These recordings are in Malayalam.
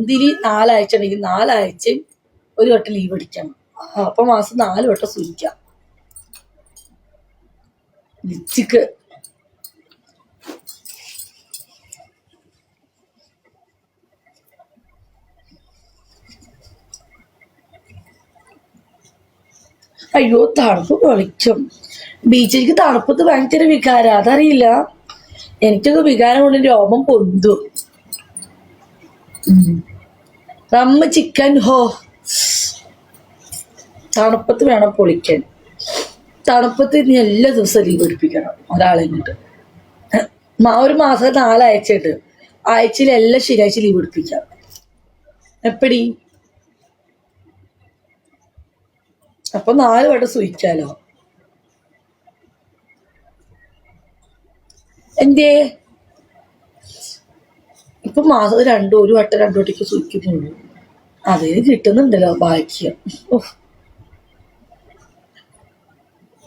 മന്തിലി നാലാഴ്ച ഉണ്ടെങ്കിൽ നാലാഴ്ചയും ഒരു വട്ടം ലീവ് അടിക്കണം അപ്പൊ മാസം നാല് വട്ടം സൂചിക്കാം ലിച്ചിക്ക് അയ്യോ തണുപ്പ് പൊളിക്കും ബീച്ചിലേക്ക് തണുപ്പത്ത് ഭയങ്കര വികാരം. അതറിയില്ല. എനിക്കൊക്കെ വികാരം കൊണ്ട് രോമം പൊന്തു. റമ്മ് ചിക്കൻ ഹോ. തണുപ്പത്ത് വേണം പൊളിക്കാൻ. തണുപ്പത്ത് ഇനി എല്ലാ ദിവസവും ലീവ് എടുപ്പിക്കണം ഒരാളെ കൊണ്ട് ഒരു മാസം നാലയച്ചിട്ട് ആഴ്ചയിൽ എല്ലാ ശനിയാഴ്ച ലീവ് എടുപ്പിക്കാം എപ്പടി? അപ്പൊ നാല് വട്ടം സൂയിക്കാലോ എന്തേ ഇപ്പൊ മാസം രണ്ടു ഒരു വട്ടം രണ്ടു വട്ടയ്ക്ക് സൂയിക്കുന്നുള്ളൂ അതിന് കിട്ടുന്നുണ്ടല്ലോ ഭാഗ്യം.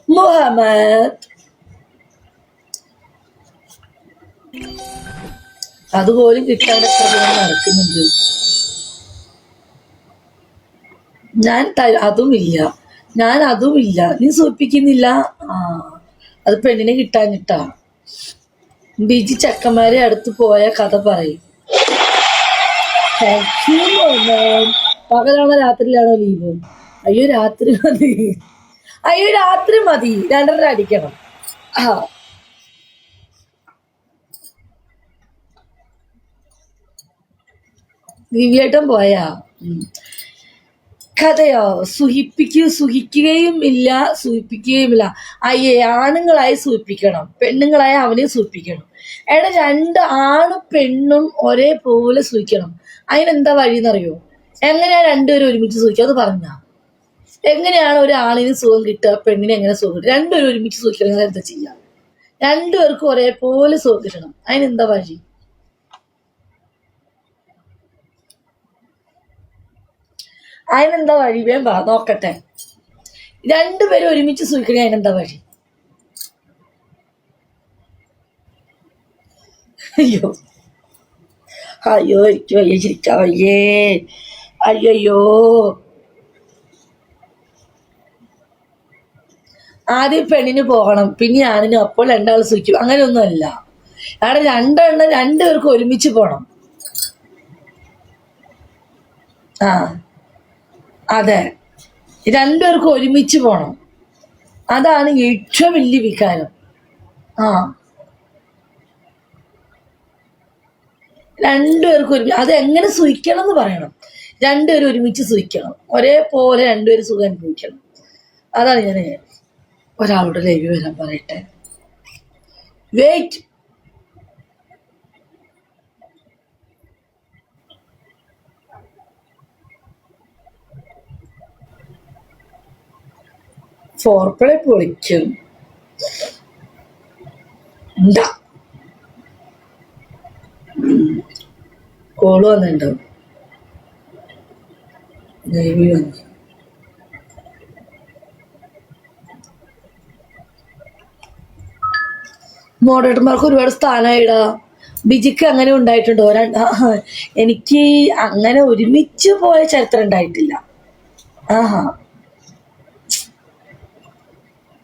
മുഹമ്മദ്. അതുപോലും കിട്ടാൻ നടക്കുന്നുണ്ട്? ഞാൻ അതുമില്ല. ഞാൻ അതുമില്ല. നീ സൂചിപ്പിക്കുന്നില്ല ആ. അത് പെണ്ണിനെ കിട്ടാനിട്ടാ ബിജി ചക്കന്മാരെ അടുത്ത് പോയ കഥ പറയും. പകലാണോ രാത്രിയിലാണോ ലീവ്? അയ്യോ രാത്രി മതി. അയ്യോ രാത്രി മതി. രണ്ടര അടിക്കണം. ആ. ദിവ്യേട്ടൻ പോയാ? കഥയോ? സുഹിപ്പിക്കുക സുഹിക്കുകയും ഇല്ല സൂഹിപ്പിക്കുകയുമില്ല അയ്യേ ആണുങ്ങളായി സൂഹിപ്പിക്കണം. പെണ്ണുങ്ങളായി അവനെ സൂഹിപ്പിക്കണം. എടാ രണ്ട് ആണും പെണ്ണും ഒരേപോലെ സൂഹിക്കണം. അതിനെന്താ വഴി എന്നറിയോ എങ്ങനെയാ രണ്ടുപേരും ഒരുമിച്ച് സൂക്ഷിക്കുക അത് പറഞ്ഞ. എങ്ങനെയാണ് ഒരു ആണിന് സുഖം കിട്ടുക പെണ്ണിനെ എങ്ങനെ സുഖം കിട്ടുക? രണ്ടുപേരും ഒരുമിച്ച് സൂഹിക്കണമെങ്കിൽ എന്താ ചെയ്യാം? രണ്ടുപേർക്കും ഒരേപോലെ സുഖം കിട്ടണം. അതിനെന്താ വഴി? അതിനെന്താ വഴി? വേണ്ട നോക്കട്ടെ. രണ്ടുപേരും ഒരുമിച്ച് സൂഹിക്കണേ അതിനെന്താ വഴി? അയ്യോ. അയ്യോ എനിക്ക് വയ്യ ചിരിക്കാൻ വയ്യേ അയ്യോ. ആദ്യം പെണ്ണിന് പോകണം പിന്നെ ആണിനും അപ്പോൾ രണ്ടാൾ സൂക്ഷിക്കും അങ്ങനെയൊന്നുമല്ല. അവിടെ രണ്ടെണ്ണം രണ്ടുപേർക്കും ഒരുമിച്ച് പോണം. ആ അതെ. രണ്ടുപേർക്കും ഒരുമിച്ച് പോണം. അതാണ് ഏറ്റവും വലിയ വികാരം. ആ. രണ്ടുപേർക്കും ഒരുമിച്ച് അത് എങ്ങനെ സുഖിക്കണം എന്ന് പറയണം. രണ്ടുപേരും ഒരുമിച്ച് സുഖിക്കണം. ഒരേപോലെ രണ്ടുപേരും സുഖം അനുഭവിക്കണം. അതാണ് ഞാൻ ഒരാളുടെ ലൈവ് വരാൻ പറയട്ടെ. വെയിറ്റ് ഫോർപ്പിളെ പൊളിക്കും. ഉണ്ടാ കോൾ വന്നിട്ടുണ്ടാവും മോഡറേറ്റർമാർക്ക് ഒരുപാട് സ്ഥാനമായിടാ ബിജിക്ക് അങ്ങനെ ഉണ്ടായിട്ടുണ്ടോ. എനിക്ക് അങ്ങനെ ഒരുമിച്ച് പോയ ചരിത്രം ഉണ്ടായിട്ടില്ല. ആഹാ.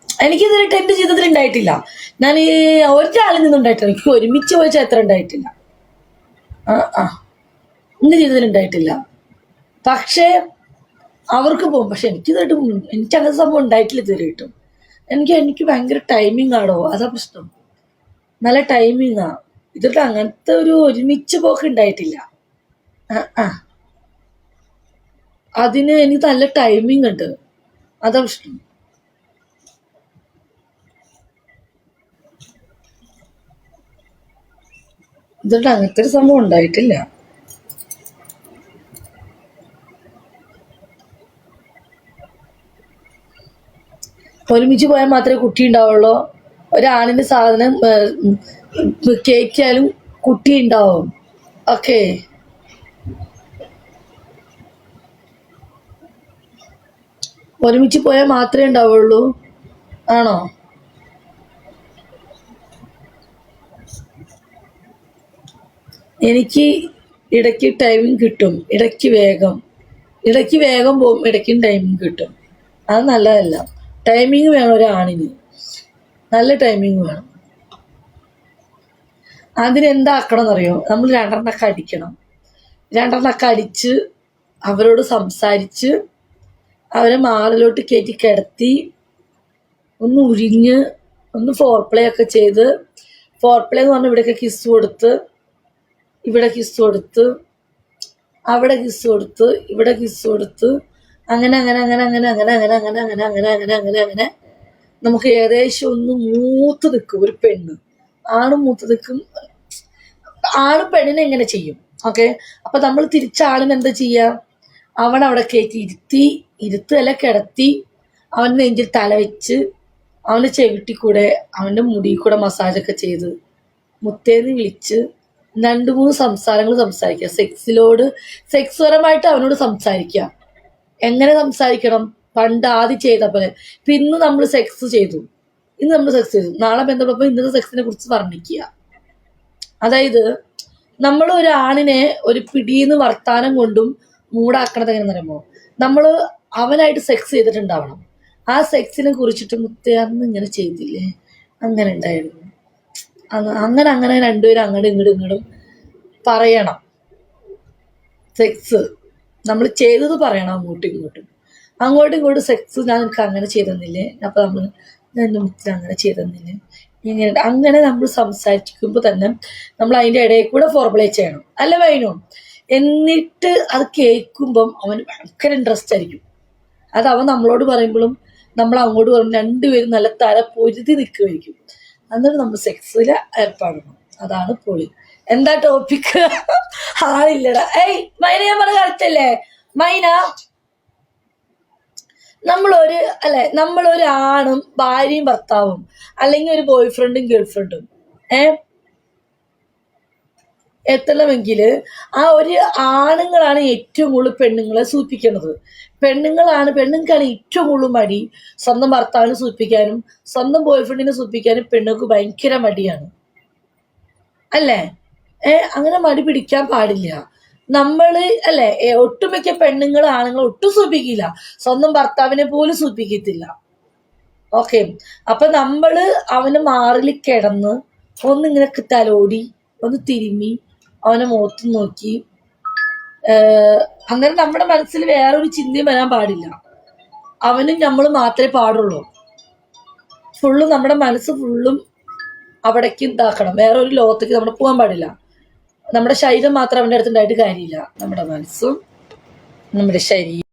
എനിക്കിതുവരെ എന്റെ ജീവിതത്തിൽ ഉണ്ടായിട്ടില്ല. ഞാൻ ഒരാളിൽ നിന്നും ഉണ്ടായിട്ടില്ല എനിക്ക് ഒരുമിച്ച് പോയ ചരിത്രം ഉണ്ടായിട്ടില്ല. ആ ആ. എന്റെ ജീവിതത്തിൽ ഉണ്ടായിട്ടില്ല. പക്ഷേ അവർക്ക് പോകും പക്ഷെ എനിക്കിതായിട്ട് എനിക്ക് അങ്ങനെ സംഭവം ഉണ്ടായിട്ടില്ല ഇതുവരെ കിട്ടും എനിക്ക് എനിക്ക് ഭയങ്കര ടൈമിംഗ് ആണോ അതാ പ്രശ്നം. നല്ല ടൈമിങ്ങാ ഇതിട്ട് അങ്ങനത്തെ ഒരു ഒരുമിച്ച് പോക്ക് ഉണ്ടായിട്ടില്ല. ആ ആ. അതിന് എനിക്ക് നല്ല ടൈമിംഗ് ഉണ്ട്. അതാ പ്രശ്നം. ഇതിട്ട് അങ്ങനത്തെ ഒരു സംഭവം ഉണ്ടായിട്ടില്ല. ഒരുമിച്ച് പോയാൽ മാത്രമേ കുട്ടി ഉണ്ടാവുള്ളൂ. ഒരാണിന്റെ സാധനം കേക്കിയാലും കുട്ടി ഉണ്ടാവും. ഓക്കെ. ഒരുമിച്ച് പോയാൽ മാത്രമേ ഉണ്ടാവുള്ളൂ. ആണോ? എനിക്ക് ഇടയ്ക്ക് ടൈമിങ് കിട്ടും. ഇടയ്ക്ക് വേഗം. ഇടയ്ക്ക് വേഗം പോകും ഇടയ്ക്കും ടൈമിങ് കിട്ടും. അത് നല്ലതല്ല. ടൈമിങ് വേണം ഒരാണിന്. നല്ല ടൈമിങ് വേണം. അതിനെന്താക്കണം എന്നറിയോ നമ്മൾ രണ്ടെണ്ണൊക്കെ അടിക്കണം. രണ്ടെണ്ണൊക്കെ അടിച്ച് അവരോട് സംസാരിച്ച് അവരെ മാറിലോട്ട് കയറ്റി കിടത്തി ഒന്ന് ഉരിഞ്ഞ് ഒന്ന് ഫോർ പ്ലേ ഒക്കെ ചെയ്ത് ഫോർ പ്ലേ എന്ന് പറഞ്ഞാൽ ഇവിടെയൊക്കെ കിസ് കൊടുത്ത് ഇവിടെ കിസ് കൊടുത്ത് അവിടെ കിസ് കൊടുത്ത് ഇവിടെ കിസ് കൊടുത്ത് അങ്ങനെ അങ്ങനെ അങ്ങനെ അങ്ങനെ അങ്ങനെ അങ്ങനെ അങ്ങനെ അങ്ങനെ അങ്ങനെ അങ്ങനെ അങ്ങനെ അങ്ങനെ നമുക്ക് ഏകദേശം ഒന്ന് മൂത്ത് നിൽക്കും ഒരു പെണ്ണ് ആണും മൂത്ത് നിൽക്കും ആണ് പെണ്ണിനെ എങ്ങനെ ചെയ്യും ഓക്കെ അപ്പൊ നമ്മൾ തിരിച്ച ആളിനെ എന്താ ചെയ്യാ അവൻ അവിടെ കയറ്റി ഇരുത്തി ഇരുത്തല്ല കിടത്തി അവൻ നെഞ്ചിൽ തല വെച്ച് അവന്റെ ചെവിട്ടി കൂടെ അവന്റെ മുടി കൂടെ മസാജൊക്കെ ചെയ്ത് മുത്തേന്ന് വിളിച്ച് രണ്ട് മൂന്ന് സംസാരങ്ങൾ സംസാരിക്കുക സെക്സിലോട് സെക്സ്പരമായിട്ട് അവനോട് സംസാരിക്കുക എങ്ങനെ സംസാരിക്കണം? പണ്ട് ആദ്യം ചെയ്ത ഇപ്പൊ ഇന്ന് നമ്മൾ സെക്സ് ചെയ്തു. ഇന്ന് നമ്മൾ സെക്സ് ചെയ്തു. നാളെ ബന്ധപ്പെട്ടപ്പോൾ ഇന്നത്തെ സെക്സിനെ കുറിച്ച് വർണിക്കുക. അതായത് നമ്മൾ ഒരു ആണിനെ ഒരു പിടിയിന്ന് വർത്താനം കൊണ്ടും മൂടാക്കണത് എങ്ങനെ പറയുമ്പോൾ നമ്മൾ അവനായിട്ട് സെക്സ് ചെയ്തിട്ടുണ്ടാവണം. ആ സെക്സിനെ കുറിച്ചിട്ട് മുത്തേ അന്ന് ഇങ്ങനെ ചെയ്തില്ലേ? അങ്ങനെ ഉണ്ടായിരുന്നു. അങ്ങനെ അങ്ങനെ രണ്ടുപേരും അങ്ങോട്ടും ഇങ്ങോട്ടും ഇങ്ങോട്ടും പറയണം. സെക്സ് നമ്മൾ ചെയ്തത് പറയണം അങ്ങോട്ടും ഇങ്ങോട്ടും. അങ്ങോട്ടും ഇങ്ങോട്ടും സെക്സ് ഞാൻ എനിക്ക് അങ്ങനെ ചെയ്തെന്നില്ലേ? അപ്പൊ നമ്മൾ ഞാൻ എന്റെ മുത്തിന് അങ്ങനെ ചെയ്തെന്നില്ലേ? ഇങ്ങനെ അങ്ങനെ നമ്മൾ സംസാരിക്കുമ്പോൾ തന്നെ നമ്മൾ അതിന്റെ ഇടയിൽ കൂടെ ഫോർമുലേറ്റ് ചെയ്യണം. അല്ല വൈനോ എന്നിട്ട് അത് കേൾക്കുമ്പം അവന് ഭയങ്കര ഇൻട്രസ്റ്റ് ആയിരിക്കും. അത് അവൻ നമ്മളോട് പറയുമ്പോഴും നമ്മൾ അങ്ങോട്ട് പറയുമ്പോൾ രണ്ടുപേരും നല്ല തല പൊരുതി നിൽക്കുമായിരിക്കും എന്നിട്ട് നമ്മൾ സെക്സിൽ ഏർപ്പാടണം. അതാണ് പൊളി എന്താ ടോപ്പിക് ആളില്ലടാ. ഏയ് മൈന ഞാൻ പറഞ്ഞ കറക്റ്റല്ലേ മൈന നമ്മളൊരു അല്ലെ നമ്മളൊരു ആണും ഭാര്യയും ഭർത്താവും അല്ലെങ്കിൽ ഒരു ബോയ് ഫ്രണ്ടും ഗേൾ ഫ്രണ്ടും ഏ? എത്തണമെങ്കിൽ ആ ഒരു ആണുങ്ങളാണ് ഏറ്റവും കൂടുതൽ പെണ്ണുങ്ങളെ സൂചിപ്പിക്കുന്നത് പെണ്ണുങ്ങളാണ് പെണ്ണുങ്ങൾക്കാണ് ഏറ്റവും കൂടുതൽ മടി സ്വന്തം ഭർത്താവിനെ സൂചിപ്പിക്കാനും സ്വന്തം ബോയ് ഫ്രണ്ടിനെ സൂചിപ്പിക്കാനും പെണ്ണുങ്ങൾക്ക് ഭയങ്കര മടിയാണ്. അല്ലേ? അങ്ങനെ മടി പിടിക്കാൻ പാടില്ല. നമ്മൾ അല്ലെ ഒട്ടുമിക്ക പെണ്ണുങ്ങൾ ആണുങ്ങൾ ഒട്ടും സൂപ്പിക്കില്ല. സ്വന്തം ഭർത്താവിനെ പോലും സൂപ്പിക്കത്തില്ല. ഓക്കെ. അപ്പൊ നമ്മൾ അവന് മാറിൽ കിടന്ന് ഒന്നിങ്ങനെ തലോടി ഒന്ന് തിരുമ്മി അവനെ മുഖത്ത് നോക്കി. അങ്ങനെ നമ്മുടെ മനസ്സിൽ വേറൊരു ചിന്തയും വരാൻ പാടില്ല. അവനും നമ്മൾ മാത്രമേ പാടുള്ളൂ. ഫുള്ളും നമ്മുടെ മനസ്സ് ഫുള്ളും അവിടേക്ക് ഇതാക്കണം. വേറെ ഒരു ലോകത്തേക്ക് നമ്മൾ പോകാൻ പാടില്ല. നമ്മുടെ ശരീരം മാത്രം അവന്റെ അടുത്തുണ്ടായിട്ട് കാര്യമില്ല. നമ്മുടെ മനസ്സും നമ്മുടെ ശരീരം